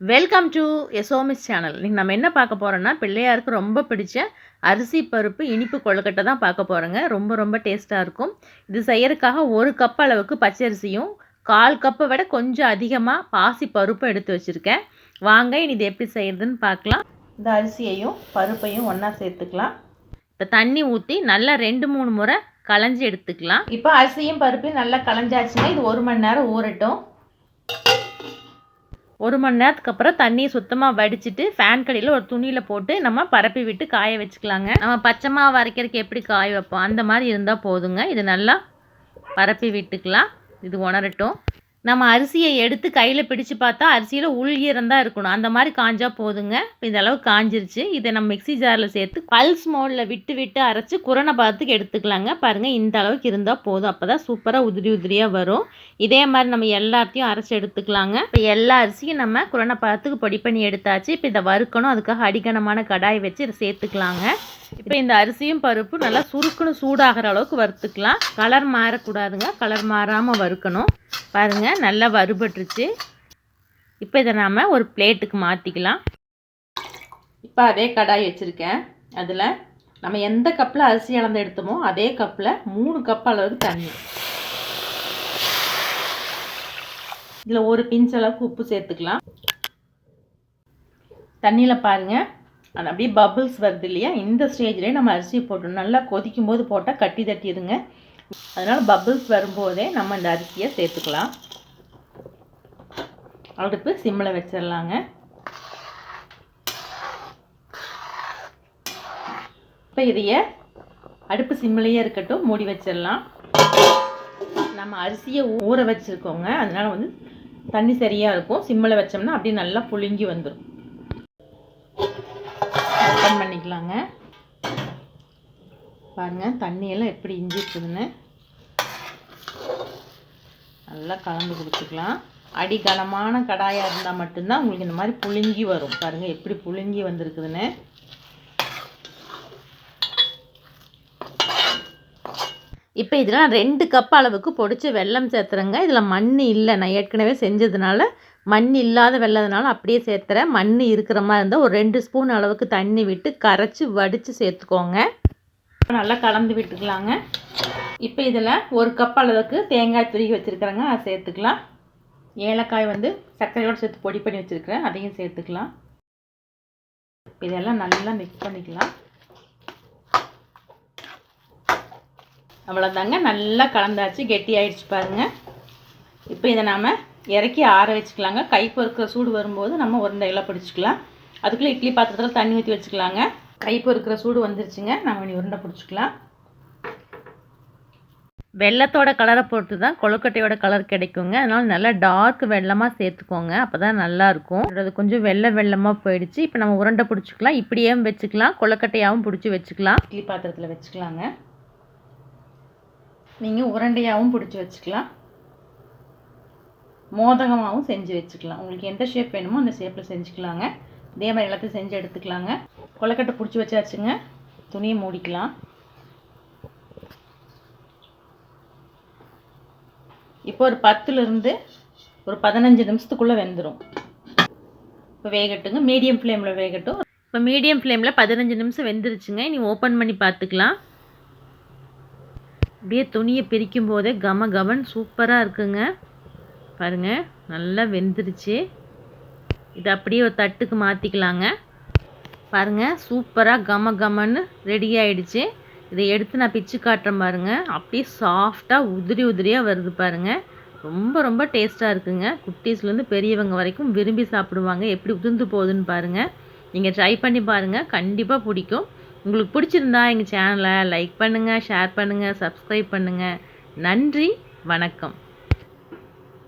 Welcome to எசோமிஸ் channel இன்றைக்கி நம்ம என்ன பார்க்க போகிறோன்னா பிள்ளையாருக்கு ரொம்ப பிடிச்ச அரிசி பருப்பு இனிப்பு கொழுக்கட்டை தான் பார்க்க போகிறோங்க ரொம்ப ரொம்ப டேஸ்ட்டாக இருக்கும். இது செய்யறதுக்காக ஒரு கப் அளவுக்கு பச்சரிசியும் கால் கப்பை விட கொஞ்சம் அதிகமாக பாசி பருப்பும் எடுத்து வச்சுருக்கேன். வாங்க இனி இது எப்படி செய்யறதுன்னு பார்க்கலாம். இந்த அரிசியையும் பருப்பையும் ஒன்றா சேர்த்துக்கலாம். இப்போ தண்ணி ஊற்றி நல்லா ரெண்டு மூணு முறை களைஞ்சி எடுத்துக்கலாம். இப்போ அரிசியும் பருப்பையும் நல்லா களைஞ்சாச்சுன்னா இது ஒரு மணி நேரம் ஊறட்டும். ஒரு மணி நேரத்துக்கு அப்புறம் தண்ணியை சுத்தமாக வடிச்சிட்டு ஃபேன் கடையில் ஒரு துணியில் போட்டு நம்ம பரப்பி விட்டு காய வச்சுக்கலாங்க. நம்ம பச்சை மாவு அரைக்கிறதுக்கு எப்படி காய வைப்போம்? அந்த மாதிரி இருந்தால் போதுங்க. இது நல்லா பரப்பி விட்டுக்கலாம். இது உணரட்டும். நம்ம அரிசியை எடுத்து கையில் பிடிச்சு பார்த்தா அரிசியில் உள் ஈரந்தான் இருக்கணும். அந்த மாதிரி காஞ்சா போதுங்க. இப்போ இந்த அளவு காஞ்சிருச்சு. இதை நம்ம மிக்ஸி ஜாரில் சேர்த்து பல்ஸ் மோடில் விட்டு விட்டு அரைச்சி குரணை பார்த்துக்கு எடுத்துக்கலாங்க. பாருங்கள் இந்த அளவுக்கு இருந்தால் போதும். அப்போ தான் சூப்பராக உதிரி உதிரியாக வரும். இதே மாதிரி நம்ம எல்லாத்தையும் அரைச்சி எடுத்துக்கலாங்க. இப்போ எல்லா அரிசியும் நம்ம குரணை பார்த்துக்கு பொடி பண்ணி எடுத்தாச்சு. இப்போ இதை வறுக்கணும். அதுக்காக அடிக்கனமான கடாய் வச்சு இதை சேர்த்துக்கலாங்க. இப்போ இந்த அரிசியும் பருப்பு நல்லா சுருக்குன்னு சூடாகிற அளவுக்கு வறுத்துக்கலாம். கலர் மாறக்கூடாதுங்க. கலர் மாறாமல் வறுக்கணும். பாருங்கள் நல்லா வறுபட்டுருச்சு. இப்போ இதை நாம் ஒரு பிளேட்டுக்கு மாற்றிக்கலாம் இப்போ அதே கடாய் வச்சுருக்கேன். அதில் நம்ம எந்த கப்பில் அரிசி அளந்து எடுத்தோமோ அதே கப்பில் மூணு கப் அளவுக்கு தண்ணி. இதில் ஒரு பிஞ்ச் அளவுக்கு உப்பு சேர்த்துக்கலாம். தண்ணியில் பாருங்கள் அது அப்படியே பபுள்ஸ் வருது இல்லையா? இந்த ஸ்டேஜ்லேயே நம்ம அரிசி போட்டு நல்லா கொதிக்கும் போது போட்டால் கட்டி தட்டிடுங்க. அதனால் பபிள்ஸ் வரும்போதே நம்ம இந்த அரிசியை சேர்த்துக்கலாம். அடுப்பு சிம்மில் வச்சிடலாங்க. இப்போ இதைய அடுப்பு சிம்மிலேயே இருக்கட்டும் மூடி வச்சிடலாம். நம்ம அரிசியை ஊற வச்சுருக்கோங்க. அதனால் வந்து தண்ணி சரியாக இருக்கும். சிம்மில் வச்சோம்னா அப்படியே நல்லா புழுங்கி வந்துடும் ஓப்பன் பண்ணிக்கலாங்க. பாருங்கள் தண்ணியெல்லாம் எப்படி இஞ்சி இருக்குதுன்னு. நல்லா கலந்து கொடுத்துக்கலாம் அடிகலமான கடாயாக இருந்தால் மட்டும்தான் உங்களுக்கு இந்த மாதிரி புழுங்கி வரும். பாருங்கள் எப்படி புழுங்கி வந்திருக்குதுன்னு. இப்போ இதில் நான் ரெண்டு கப் அளவுக்கு பொடிச்சு வெல்லம் சேர்த்துறேங்க. இதில் மண் இல்லை. நான் ஏற்கனவே செஞ்சதுனால மண் இல்லாத வெள்ளதுனால அப்படியே சேர்த்துறேன். மண் இருக்கிற மாதிரி இருந்தால் ஒரு ரெண்டு ஸ்பூன் அளவுக்கு தண்ணி விட்டு கரைச்சி வடித்து சேர்த்துக்கோங்க. நல்லா கலந்து விட்டுக்கலாங்க. இப்போ இதில் ஒரு கப் அளவுக்கு தேங்காய் துருகி வச்சுருக்கிறேங்க. அதை சேர்த்துக்கலாம். ஏலக்காய் வந்து சர்க்கரையோடு சேர்த்து பொடி பண்ணி வச்சுருக்கிறேன். அதையும் சேர்த்துக்கலாம். இதெல்லாம் நல்லா மிக்ஸ் பண்ணிக்கலாம். அவ்வளோதாங்க நல்லா கலந்தாச்சு. கெட்டி ஆயிடுச்சு பாருங்கள் இப்போ இதை நாம் இறக்கி ஆற வச்சுக்கலாங்க. கை இருக்கிற சூடு வரும்போது நம்ம உருண்டையெல்லாம் பிடிச்சிக்கலாம். அதுக்குள்ளே இட்லி பாத்திரத்தில் தண்ணி ஊற்றி வச்சுக்கலாங்க. கை பொறுக்கிற சூடு வந்துருச்சுங்க. நம்ம இனி உருண்டை பிடிச்சிக்கலாம். வெள்ளத்தோட கலரை பொறுத்து தான் கொழுக்கட்டையோட கலர் கிடைக்குங்க. அதனால் நல்லா டார்க் வெள்ளமாக சேர்த்துக்கோங்க. அப்போ தான் நல்லாயிருக்கும் அது கொஞ்சம் வெள்ளை வெள்ளமாக போயிடுச்சு. இப்போ நம்ம உருண்டை பிடிச்சிக்கலாம். இப்படியும் வச்சுக்கலாம். கொழுக்கட்டையாகவும் பிடிச்சி வச்சுக்கலாம். இட்லி பாத்திரத்தில் வச்சுக்கலாங்க. நீங்கள் உருண்டையாகவும் பிடிச்சி வச்சுக்கலாம். மோதகமாகவும் செஞ்சு வச்சுக்கலாம். உங்களுக்கு எந்த ஷேப் வேணுமோ அந்த ஷேப்பில் செஞ்சுக்கலாங்க. இதே மாதிரி எல்லாத்தையும் செஞ்சு எடுத்துக்கலாங்க. கொலக்கட்டை பிடிச்சி வச்சாச்சுங்க. துணியை மூடிக்கலாம். இப்போ ஒரு பத்துலேருந்து ஒரு பதினஞ்சு நிமிஷத்துக்குள்ளே வெந்துடும் இப்போ வேகட்டுங்க. மீடியம் ஃப்ளேமில் வேகட்டும். இப்போ மீடியம் ஃப்ளேமில் பதினஞ்சு நிமிஷம் வெந்துருச்சுங்க. நீ ஓப்பன் பண்ணி பார்த்துக்கலாம். அப்படியே துணியை பிரிக்கும் போதே கம கமன் சூப்பராக இருக்குங்க. பாருங்கள் நல்லா வெந்துருச்சு. இது அப்படியே ஒரு தட்டுக்கு மாற்றிக்கலாங்க பாருங்கள் சூப்பராக கம கமன்னு ரெடி ஆகிடுச்சு இதை எடுத்து நான் பிச்சு காட்டுறேன் பாருங்கள் அப்படியே சாஃப்டாக உதிரி உதிரியாக வருது பாருங்கள் ரொம்ப ரொம்ப டேஸ்ட்டாக இருக்குங்க. குட்டீஸ்லேருந்து பெரியவங்க வரைக்கும் விரும்பி சாப்பிடுவாங்க. எப்படி உதிர்ந்து போகுதுன்னு பாருங்கள் நீங்கள் ட்ரை பண்ணி பாருங்கள் கண்டிப்பாக பிடிக்கும். உங்களுக்கு பிடிச்சிருந்தா எங்கள் சேனலை லைக் பண்ணுங்கள் ஷேர் பண்ணுங்கள் சப்ஸ்கிரைப் பண்ணுங்கள் நன்றி வணக்கம்.